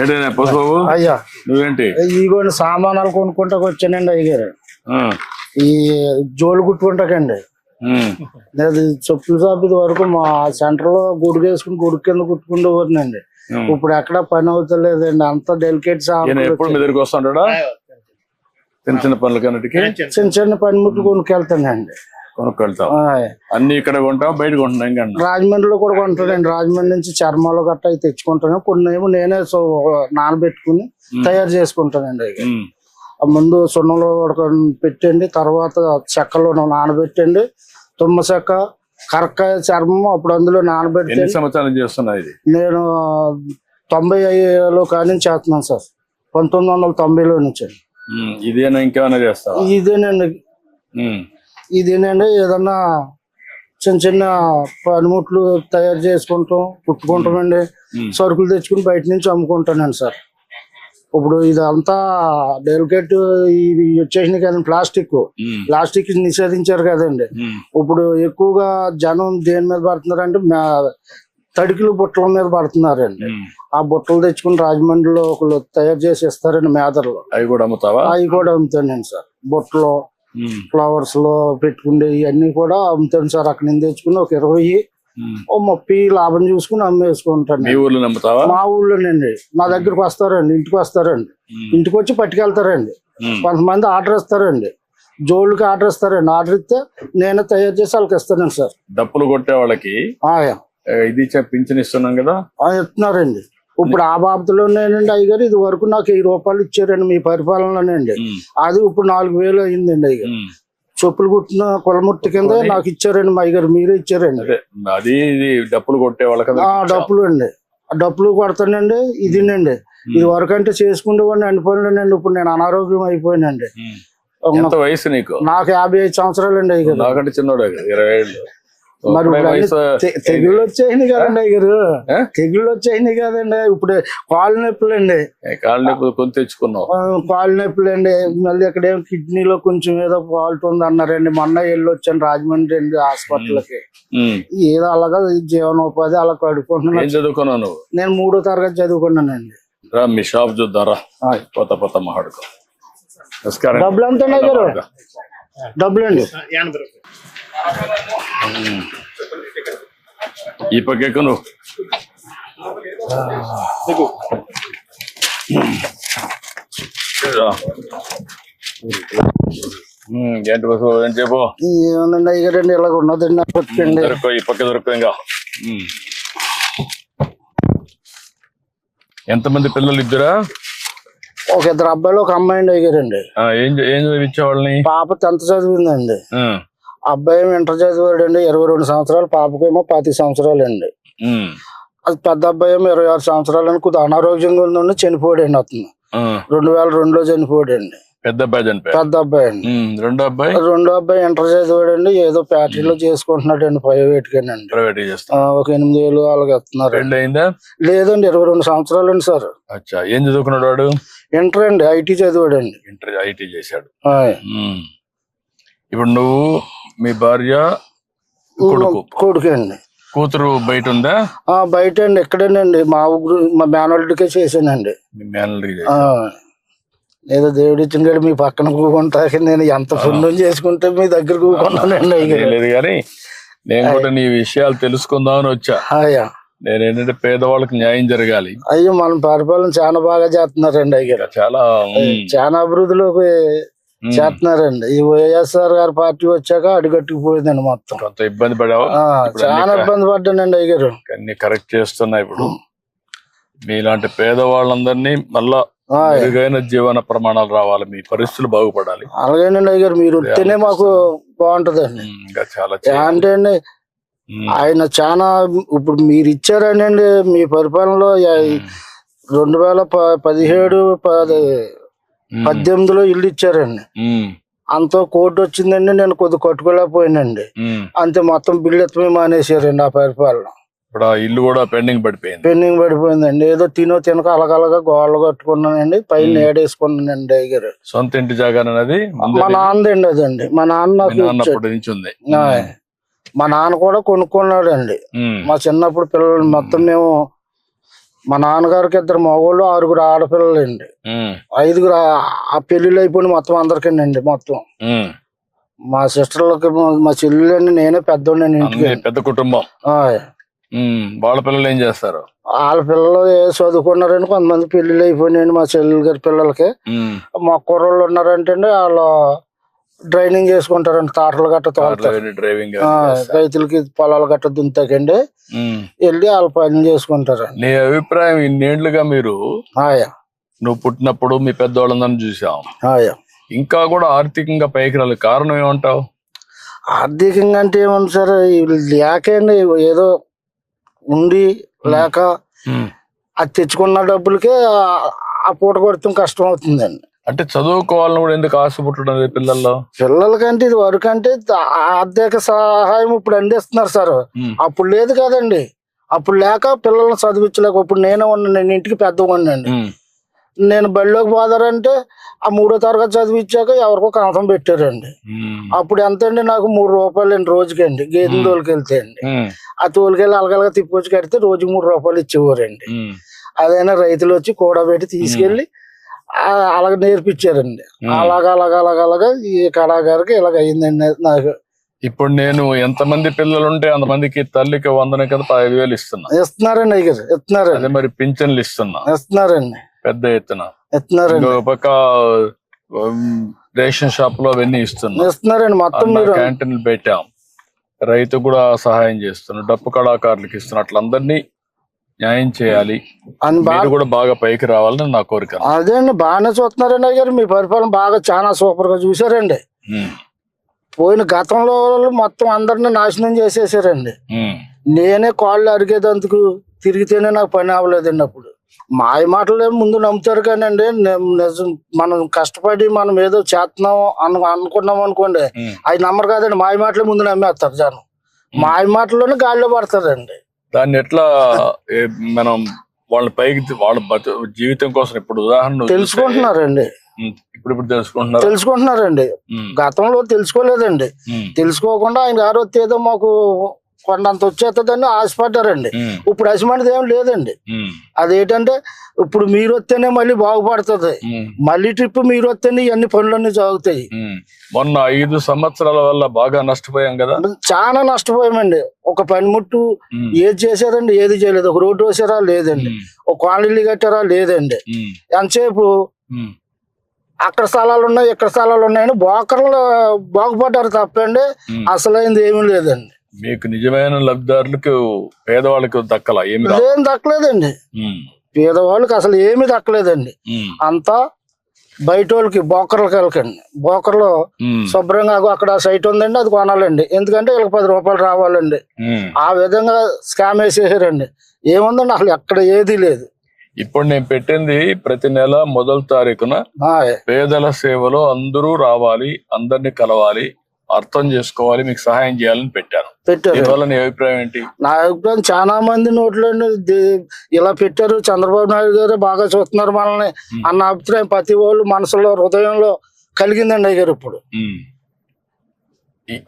ఏంటైనా పసుబాబు అయ్యా. నువ్వేంటి? ఇగోండి సామానాలు కొనుక్కుంటాకు వచ్చానండి అయ్యారు ఆ, ఈ జోలు కుట్టుకుంటాకండి. నేను చెప్పుల షాప్ ఇది వరకు మా సెంటర్లో గుడికి వేసుకుని గుడి కింద కుట్టుకుంటూ. ఇప్పుడు ఎక్కడ పని అవుతలేదండి. అంత డెలికేట్ ఈయన ఎప్పుడు మీ దగ్గరికి వస్తుంటాడా? చిన్న చిన్న పనులకన్నిటికీ? చిన్న చిన్న పనిముట్లు కొనుక్కెళ్తానండి. కొనుక్కెళ్తావు. ఆయ్. అన్ని ఇక్కడ కొంటావు బయట కొంటున్నావు? ఇంకా రాజమండ్రిలో కూడా కొంటానండి రాజమండ్రి నుంచి చర్మాలు గట్ట అవి తెచ్చుకుంటాను. కొన్ని ఏమో నేనే సో నానబెట్టుకుని తయారు చేసుకుంటానండి ముందు సున్నంలో పెట్టండి తర్వాత చెక్కలో నానబెట్టండి. తుమ్మ చెక్క కరక్కాయ చర్మం అప్పుడు అందులో నానబెట్టి సంవత్సరాలు చేస్తున్నావు ఇది? నేను తొంభై ఐదులో కానీ చేస్తున్నాను సార్. పంతొమ్మిది వందల తొంభైలో నుంచి ఇదేనా ఇంకేమైనా చేస్తావా? ఇదేనండి. ఉమ్, ఇదేనండి ఏదన్నా చిన్న చిన్న పనిముట్లు తయారు చేసుకుంటాం కుట్టుకుంటామండి. సరుకులు తెచ్చుకుని బయట నుంచి అమ్ముకుంటానండి సార్. ఇప్పుడు ఇదంతా డెలికేట్ ఇవి వచ్చేసినాయి కదండి ప్లాస్టిక్. ప్లాస్టిక్ నిషేధించారు కదండి. ఇప్పుడు ఎక్కువగా జనం దేని మీద పడుతున్నారంటే తడికిలు బుట్టల మీద పడుతున్నారండి. ఆ బుట్టలు తెచ్చుకుని రాజమండ్రిలో ఒకళ్ళు తయారు చేసి ఇస్తారండి మేదర్లో అవి కూడా అమ్ముతావా? అవి కూడా అమ్ముతానండి సార్. బుట్టలో ఫ్లవర్స్లో పెట్టుకునే ఇవన్నీ కూడా అమ్ముతాను సార్. అక్కడ నుంచి తెచ్చుకుని ఒక ఇరవై. ఓ ముప్పై లాభం చూసుకుని అమ్మేసుకుంటాను మీ ఊర్లో అమ్ముతావా మా నా దగ్గరకు వస్తారండి ఇంటికి వస్తారండి. ఇంటికి వచ్చి పట్టుకెళ్తారండి. కొంతమంది ఆర్డర్ ఇస్తారండి. జోళ్ళకి ఆర్డర్ ఇస్తారండి. ఆర్డర్ ఇస్తే నేనే తయారు చేసి వాళ్ళకి ఇస్తానండి సార్. డప్పులు కొట్టే వాళ్ళకి ఇది పింఛన్ ఇస్తున్నాం కదా? ఆ, ఇస్తున్నారండి. ఇప్పుడు ఆ బాబతులోనేనండి అయ్యగారు ఇది వరకు నాకు వెయ్యి రూపాయలు ఇచ్చారండి మీ పరిపాలనలోనండి అది ఇప్పుడు నాలుగు వేలు అయిందండి అయ్యగారు. చెప్పులు కుట్టిన కులముట్టి కింద నాకు ఇచ్చారండి మా అయ్యగారు మీరే ఇచ్చారండి. అదే డప్పులు కొట్టే వాళ్ళకి ఆ డప్పులు అండి. ఆ డప్పులు కొడతానండి ఇదినండి. ఇది వరకు అంటే చేసుకునేవాడిని అనిపోయినండి ఇప్పుడు నేను అనారోగ్యం అయిపోయానండి. వయసు నీకు? నాకు యాభై ఐదు సంవత్సరాలు అండి అయ్యగారు. నాకంటే చిన్నోడే ఇరవై ఏళ్ళు. మరి తెగుళ్ళు వచ్చాయినాయి కదండి ఏ? తెగుళ్ళు వచ్చాయినాయి కదండి. ఇప్పుడు కాళ్ళు నొప్పులు అండి కాళ్ళు నొప్పి కొని తెచ్చుకున్నావు? కాళ్ళు నొప్పులు అండి మళ్ళీ ఇక్కడ ఏం కిడ్నీలో కొంచెం ఏదో ఫాల్ట్ ఉంది అన్నారండి మొన్న వెళ్ళి వచ్చాను రాజమండ్రి అండి హాస్పిటల్కి. ఏదో అలాగా జీవనోపాధి అలా చదువుకున్నావు నువ్వు? నేను మూడో తరగతి చదువుకున్నానండి. రా మీ షాప్ చూద్దారా. పోత పోత మహాడుకో. నమస్కారం. డబ్బులు ఎంత ఉన్నాయి గారు? డబ్బులు అండి. ఉమ్. ఈ పక్క నువ్వు ఏంటి బస్సు ఏం చెప్పు? ఏమనండి అయ్యారండి ఇలాగ ఉన్నదండి నాకు వచ్చండి దొరకో ఈ పక్క దొరకో ఇంకా. ఎంతమంది పిల్లలు ఇద్దరా? ఒక ఇద్దరు అబ్బాయిలు ఒక అమ్మాయి అండి ఏం చే- ఏం చదివించే వాళ్ళని పాప టెన్త్ చదివిందండి. అబ్బాయి ఏమో ఇంటర్ చదివాడండి ఇరవై రెండు సంవత్సరాలు పాపకేమో పాతి సంవత్సరాలు అండి అది పెద్ద అబ్బాయి ఏమో ఇరవై ఆరు సంవత్సరాలు అని కొద్దిగా అనారోగ్యంగా ఉందండి చనిపోయాడండి అతను. రెండు వేల రెండులో చనిపోయాడండి. పెద్ద అబ్బాయి పెద్ద అబ్బాయి అండి. రెండో అబ్బాయి? రెండో అబ్బాయి ఇంటర్ చదివాడండి ఏదో ఫ్యాక్టరీలో చేసుకుంటున్నాడండి ప్రైవేట్ గానండి ప్రైవేట్ ఒక ఎనిమిది వేలు అలాగే ఇస్తున్నారు పెళ్ళి అయిందా లేదండి ఇరవై రెండు సంవత్సరాలు అండి సార్. అచ్చా. ఏం చదువుకున్నాడు వాడు? ఇంటర్ అండి ఐటీ చదివాడండి. ఇంటర్ ఐటీ చేశాడు. ఇప్పుడు నువ్వు మీ భార్య కొడుకు కొడుకు? అండి కూతురు బయట ఉందా? ఆ, బయట అండి? ఇక్కడేనండి మా ఊరు మా మేనల్డ్కే చేశానండి. మీ ఏదో దేవుడు ఇచ్చిన కాడ మీ పక్కన కూకుంటాక నేను ఎంత పుణ్యం చేసుకుంటే మీ దగ్గర కూకున్నానండి అయ్యారు లేదు కానీ నేను కూడా నీ విషయాలు తెలుసుకుందామని వచ్చా. అయ్యా. నేను ఏంటంటే పేదవాళ్ళకి న్యాయం జరగాలి. అయ్యో మన పరిపాలన చాలా బాగా చేస్తున్నారండి అయ్యారు చాలా చాలా అభివృద్ధిలోకి చేస్తున్నారండి. ఈ వైఎస్ఆర్ గారి పార్టీ వచ్చాక అడుగట్టుకుపోయిందండి మొత్తం. కొంత ఇబ్బంది పడావు? చాలా ఇబ్బంది పడ్డానండి అయ్యారు అన్ని కరెక్ట్ చేస్తున్నా ఇప్పుడు. మీలాంటి పేదవాళ్ళందరినీ మళ్ళా మెరుగైన జీవన ప్రమాణాలు రావాలి మీ పరిస్థితులు బాగుపడాలి. అలాగేనండి అయ్యారు మీరు ఉంటేనే మాకు ఇంకా చాలా. అంటే అండి ఆయన చాలా ఇప్పుడు మీరు ఇచ్చారనండి మీ పరిపాలనలో రెండు వేల పదిహేడు పది పద్దెనిమిదిలో ఇల్లు ఇచ్చారండి అంత కోర్టు వచ్చిందండి నేను కొద్ది కట్టుకోలేకపోయానండి. అంతే మొత్తం బిల్లు ఎత్తమే మానేశారండి ఆ పరిపాలన. ఇప్పుడు ఆ ఇల్లు కూడా పెండింగ్ పడిపోయింది. పెండింగ్ పడిపోయిందండి. ఏదో తినో తినక అలగలగా గోడలు కట్టుకున్నానండి. పైన ఏడేసుకున్నానండి అయ్యారు సొంత ఇంటి జాగా అనేది మా నాన్నదండి అదండి. మా నాన్న నుంచి ఉంది. మా నాన్న కూడా కొనుక్కున్నాడండి. ఉమ్, మా చిన్నప్పుడు పిల్లలు మొత్తం మేము మా నాన్నగారికి ఇద్దరు మగవాళ్ళు ఆరుగురు ఆడపిల్లలు అండి ఐదుగురు ఆ- పెళ్ళిళ్ళు అయిపోయి మొత్తం అందరికీ అండి మొత్తం. మా సిస్టర్లకి మా- చెల్లెలండి నేనే పెద్దోడిని ఇంటికి. పెద్ద కుటుంబం. వాళ్ళ పిల్లలు ఏం చేస్తారు? వాళ్ళ పిల్లలు ఏ చదువుకున్నారండి కొంతమంది పెళ్ళిళ్ళు అయిపోయినాయండి మా చెల్లెలు గారి పిల్లలకి. మా కుర్రోళ్ళు ఉన్నారంటే వాళ్ళు డ్రైనింగ్ చేసుకుంటారండి తాటలు గట్ట డ్రైవింగ్. రైతులకి పొలాలు గట్ట దుంతాకండి. వెళ్ళి వాళ్ళ పని చేసుకుంటారండి నీ అభిప్రాయం ఇన్నేళ్ళుగా మీరు ఆయా. నువ్వు పుట్టినప్పుడు మీ పెద్దవాళ్ళందరినీ చూసాం ఆయా. ఇంకా కూడా ఆర్థికంగా పైకి రాలేదు కారణం ఏమంటావు? ఆర్థికంగా అంటే ఏమన్నా సార్? లేకండి ఏదో ఉండి లేక అది తెచ్చుకున్న డబ్బులకే ఆ- పూట కొడతాం కష్టం అవుతుందండి. అంటే చదువుకోవాలని కూడా ఎందుకు ఆశ పుట్టడం పిల్లల్లో? పిల్లలకంటే ఇది వరకు అంటే ఆర్థిక సహాయం ఇప్పుడు అందిస్తున్నారు సార్. అప్పుడు లేదు కదండి. అప్పుడు లేక పిల్లల్ని చదివించలేక ఇప్పుడు నేనే ఉన్నాను నేను ఇంటికి పెద్దగా ఉన్నాండి ఉమ్, నేను బడిలోకి పోదారంటే ఆ మూడో తరగతి చదివించాక ఎవరికో కంచం పెట్టారండి. అప్పుడు ఎంత అండి నాకు? మూడు రూపాయలు అండి రోజుకండి గేదె తోలుకెళ్తే అండి. ఆ తోలుకెళ్ళి అలగలగా తిప్పొచ్చి కడితే రోజుకి మూడు రూపాయలు ఇచ్చేవారండి. అదైనా రైతులు వచ్చి కూడబెట్టి తీసుకెళ్ళి ఆ అలాగ నేర్పించారండి. అలాగ అలాగ అలాగ అలాగ ఈ కళాకారికి ఇలాగ అయిందండి నాకు. ఇప్పుడు నేను ఎంతమంది పిల్లలు ఉంటే అంతమందికి తల్లికి వందన కదా పదిహేను వేలు ఇస్తున్నా ఇస్తున్నారండి. అదే మరి పింఛన్లు ఇస్తున్నా. ఇస్తున్నారండి. పెద్ద ఎత్తున. ఇస్తున్నారండి ఇంకొక పక్క రేషన్ షాప్లో అవన్నీ ఇస్తున్నా ఇస్తున్నారండి మొత్తం మీరు. క్యాంటీన్లు పెట్టాం. రైతు కూడా సహాయం చేస్తున్నాం డప్పు కళాకారులకు ఇస్తున్నా అట్లా అందరినీ న్యాయం చేయాలి. అని బాగా మీరు కూడా బాగా పైకి రావాలని నా కోరిక. అదే అండి బాగానే చూస్తున్నారండి అయ్యారు మీ పరిపాలన బాగా చాలా సూపర్గా చూసారండి పోయిన గతంలో మొత్తం అందరిని నాశనం చేసేసారండి. నేనే కాళ్ళు అరిగేదందుకు తిరిగితేనే నాకు పని అవ్వలేదండి అప్పుడు. మాయ మాటలే ముందు నమ్ముతారు కానండి. మనం కష్టపడి మనం ఏదో చేస్తున్నాం అను అనుకున్నాం అనుకోండి. అవి నమ్మరు కాదండి. మాయ మాటలే ముందు నమ్మేస్తారు జనం. మాయ మాటల్లోనే గాలిలో పడతారండి. దాన్ని ఎట్లా మనం వాళ్ళ పైకి వాళ్ళ జీవితం కోసం ఇప్పుడు ఉదాహరణ తెలుసుకుంటున్నారండి. ఇప్పుడు ఇప్పుడు తెలుసుకుంటున్నారు? తెలుసుకుంటున్నారండి. గతంలో తెలుసుకోలేదండి. తెలుసుకోకుండా ఆయన గారు ఏదో మాకు కొండంత వచ్చేస్తుందని ఆశపడ్డారండి. ఇప్పుడు అసిమంటిది ఏం లేదండి. అదేంటంటే ఇప్పుడు మీరు వస్తేనే మళ్ళీ బాగుపడుతుంది. మళ్ళీ ట్రిప్ మీరు వస్తేనే ఇవన్నీ పనులన్నీ జరుగుతాయి. మొన్న ఐదు సంవత్సరాల వల్ల బాగా నష్టపోయాం కదా? చాలా నష్టపోయామండి. ఒక పనిముట్టు ఏది చేశారండి ఏది చేయలేదు. ఒక రోడ్డు వేసారా? లేదండి. ఒక కాలనీ కట్టారా? లేదండి. ఎంతసేపు అక్కడ స్థలాలు ఉన్నాయి ఇక్కడ స్థలాలు ఉన్నాయని బోకర్లు బాగుపడ్డారు తప్పండి. అసలైంది ఏమీ లేదండి. మీకు నిజమైన లబ్ధిదారులకు పేదవాళ్ళకి దక్కల? ఏమి రా ఏం దక్కలేదండి. ఉమ్, పేదవాళ్ళకి అసలు ఏమీ దక్కలేదండి. ఉమ్, అంతా బయట వాళ్ళకి బోకర్లకు వెళ్ళకండి. బోకర్లో ఉమ్, శుభ్రంగా అగో అక్కడ సైట్ ఉందండి అది కొనాలండి. ఎందుకంటే వీళ్ళకి పది రూపాయలు రావాలండి. ఉమ్. ఆ విధంగా స్కామ్ వేసేసారండి. ఏముందండి అసలు ఎక్కడ ఏది లేదు. ఇప్పుడు నేను పెట్టింది ప్రతి నెల మొదటి తారీఖున. పేదల సేవలో అందరూ రావాలి అందరినీ కలవాలి. అర్థం చేసుకోవాలి మీకు సహాయం చేయాలని పెట్టాను. పెట్టారు. నీ అభిప్రాయం ఏంటి? నా అభిప్రాయం చాలా మంది నోట్లో ఇలా పెట్టారు. చంద్రబాబు నాయుడు గారు బాగా చూస్తున్నారు మనల్ని. అన్న అభిప్రాయం ప్రతి వాళ్ళు మనసులో హృదయంలో కలిగిందండి అయ్యారు ఇప్పుడు.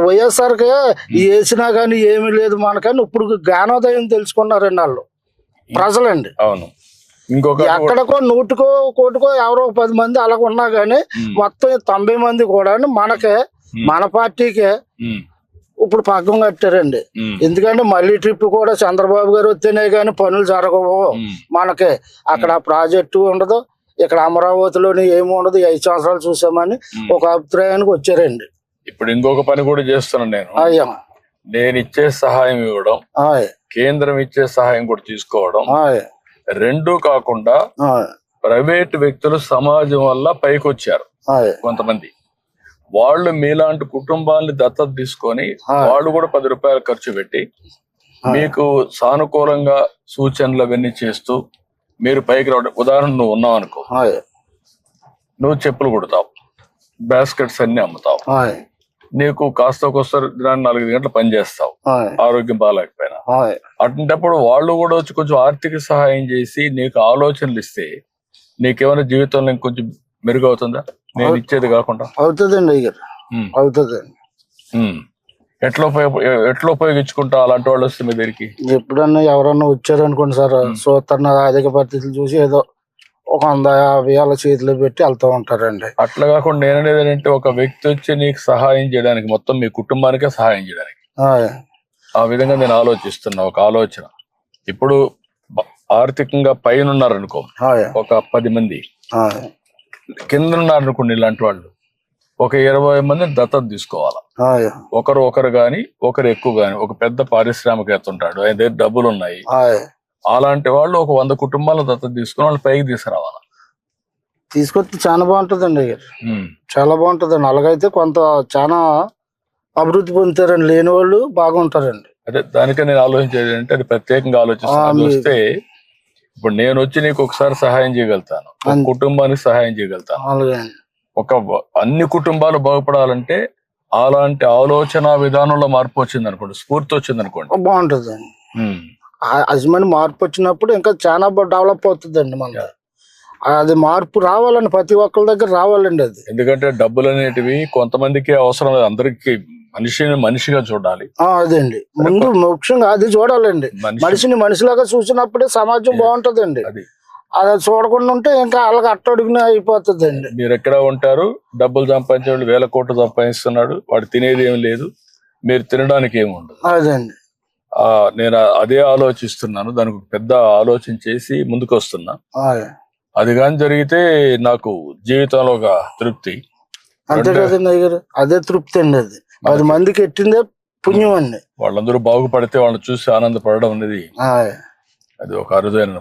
వైఎస్ఆర్కి ఈ వేసినా కానీ ఏమీ లేదు మనకని ఇప్పుడు జ్ఞానోదయం తెలుసుకున్నారండి వాళ్ళు. ప్రజలండి. అవును. ఇంకొక ఎక్కడికో నూటికో కోటికో ఎవరో పది మంది అలాగ ఉన్నా ఉమ్, మొత్తం తొంభై మంది కూడా మనకే మన పార్టీకే ఇప్పుడు పక్కం కట్టారండి. ఎందుకంటే మళ్ళీ ట్రిప్ కూడా చంద్రబాబు గారు వస్తేనే కానీ పనులు జరగవు మనకే. అక్కడ ప్రాజెక్టు ఉండదు ఇక్కడ అమరావతిలోని ఏమి ఉండదు ఐదు సంవత్సరాలు చూసామని. ఒక అభిప్రాయానికి వచ్చారండి. ఇప్పుడు ఇంకొక పని కూడా చేస్తున్నాను నేను. అయ్యా. నేను ఇచ్చే సహాయం ఇవ్వడం కేంద్రం ఇచ్చే సహాయం కూడా తీసుకోవడం రెండూ కాకుండా ప్రైవేట్ వ్యక్తులు సమాజం వల్ల పైకి వచ్చారు ఆయ్. కొంతమంది. వాళ్ళు మీలాంటి కుటుంబాన్ని దత్తత తీసుకొని. వాళ్ళు కూడా పది రూపాయలు ఖర్చు పెట్టి మీకు సానుకూలంగా సూచనలు అవన్నీ చేస్తూ మీరు పైకి రావడం. ఉదాహరణ నువ్వు ఉన్నావు అనుకో. నువ్వు చెప్పులు కుడతావు. బాస్కెట్స్ అన్ని అమ్ముతావు. నీకు కాస్త కొస్త దినాన్ని నాలుగు గంటలు పని చేస్తావు. ఆరోగ్యం బాగాలేకపోయినా. అటువంటిప్పుడు వాళ్ళు కూడా వచ్చి కొంచెం ఆర్థిక సహాయం చేసి నీకు ఆలోచనలు ఇస్తే నీకేమైనా జీవితంలో ఇంకొంచెం మెరుగవుతుందా? నేను ఇచ్చేది కాకుండా. అవుతుందండి అయ్యారు అవుతుందండి. ఎట్లా ఉపయోగ ఎట్లా ఉపయోగించుకుంటా అలాంటి వాళ్ళు వస్తే మీ దగ్గరికి? ఎప్పుడన్నా ఎవరన్నా వచ్చారనుకోండి సార్ చూస్తున్న అధిక పరిస్థితులు చూసి ఏదో ఒక వంద యాభై వేల చేతిలో పెట్టి వెళ్తూ ఉంటారండి. అట్లా కాకుండా నేననేది ఏంటంటే ఒక వ్యక్తి వచ్చి నీకు సహాయం చేయడానికి మొత్తం మీ కుటుంబానికే సహాయం చేయడానికి. ఆ. విధంగా నేను ఆలోచిస్తున్నా ఒక ఆలోచన. ఇప్పుడు ఆర్థికంగా పైన ఉన్నారనుకో ఒక పది మంది. కింద ఉన్నారనుకోండి ఇలాంటి వాళ్ళు. ఒక ఇరవై మందిని దత్తత తీసుకోవాలి? ఒకరు ఒకరు గాని ఒకరు ఎక్కువ గాని ఒక పెద్ద పారిశ్రామికవేత్త ఉంటాడు ఆయన దగ్గర డబ్బులు ఉన్నాయి. అలాంటి వాళ్ళు ఒక వంద కుటుంబాల దత్తత తీసుకుని వాళ్ళు పైకి తీసుకురావాలి? తీసుకొస్తే చాలా బాగుంటుందండి. చాలా బాగుంటుందండి. అలాగైతే కొంత చాలా అభివృద్ధి పొందుతారండి. లేని వాళ్ళు బాగుంటారండి. అదే దానికే నేను ఆలోచించేది అంటే అది ప్రత్యేకంగా ఆలోచిస్తాను ఆ, అది మీ- వస్తే ఇప్పుడు నేను వచ్చి నీకు ఒకసారి సహాయం చేయగలుగుతాను. ఒక కుటుంబానికి సహాయం చేయగలుగుతాను. ఒక అన్ని కుటుంబాలు బాగుపడాలంటే అలాంటి ఆలోచన విధానంలో మార్పు వచ్చింది అనుకోండి స్ఫూర్తి వచ్చింది అనుకోండి బాగుంటుందండి. ఆ యజమాని మార్పు వచ్చినప్పుడు ఇంకా చాలా డెవలప్ అవుతుందండి మన అది మార్పు రావాలండి ప్రతి ఒక్కరి దగ్గర రావాలండి అది. ఎందుకంటే డబ్బులు అనేటివి కొంతమందికి అవసరం లేదు అందరికి మనిషిని మనిషిగా చూడాలి. ఆ, అదండి. ముందు ముఖ్యంగా అది చూడాలండి. మనిషి. మనిషిని మనిషిలాగా చూసినప్పుడే సమాజం బాగుంటదండి. అది. అది చూడకుండా ఉంటే ఇంకా వాళ్ళకి అట్టడుగునే అయిపోతుందండి. మీరు ఎక్కడ ఉంటారు డబ్బులు సంపాదించే వాళ్ళు వేల కోట్లు సంపాదిస్తున్నాడు వాడు తినేది ఏం లేదు మీరు తినడానికి ఏమి ఉండదు. అదండి. నేను అదే ఆలోచిస్తున్నాను దానికి పెద్ద ఆలోచన చేసి ముందుకు వస్తున్నా అది కానీ జరిగితే నాకు జీవితంలో ఒక తృప్తి. అంతే కదండి అదే తృప్తి అండి అది. పది మందికి ఎట్టిందే పుణ్యం అండి వాళ్ళందరూ బాగుపడితే వాళ్ళని చూసి ఆనందపడడం అనేది అది ఒక అరుదైన